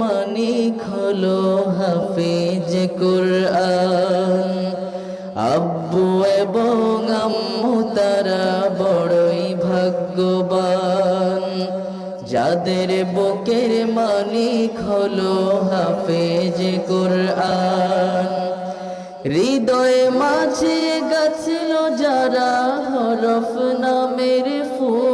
মানিক হলো হাফেজ কোরআন। আব্বু এবং আম্মু তারা বড়ই ভাগ্যবান। যাদের বুকের মানিক হলো হাফেজ কোরআন। হৃদয়ে মাঝে গাছিল যারা হরফ নামের ফুল।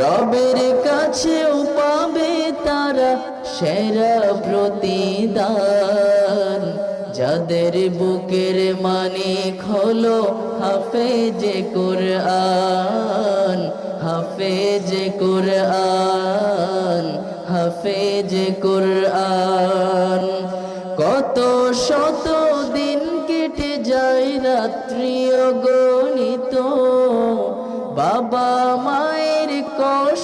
রবের কাছেও পাবে তারা সেরা প্রতিদান। যাদের বুকের মানিক হলো হাফেজে কোরআন হাফেজে কোরআন হাফেজে কোরআন। কত শত দিন কেটে যায় রাত্রি গণিত, বাবা মায়ের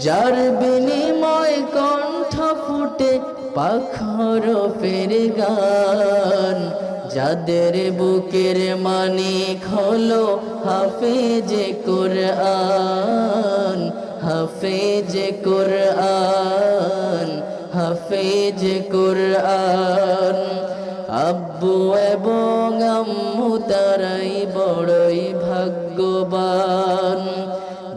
যার বিনিময় কণ্ঠ ফুটে পাখর ফের গান। যাদের বুকের মানিক হলো হাফেজে কোরআন হাফেজে কোরআন হাফেজে কোরআন। আব্বু এবং আম্মু তারাই বড়ই ভাগ্যবান।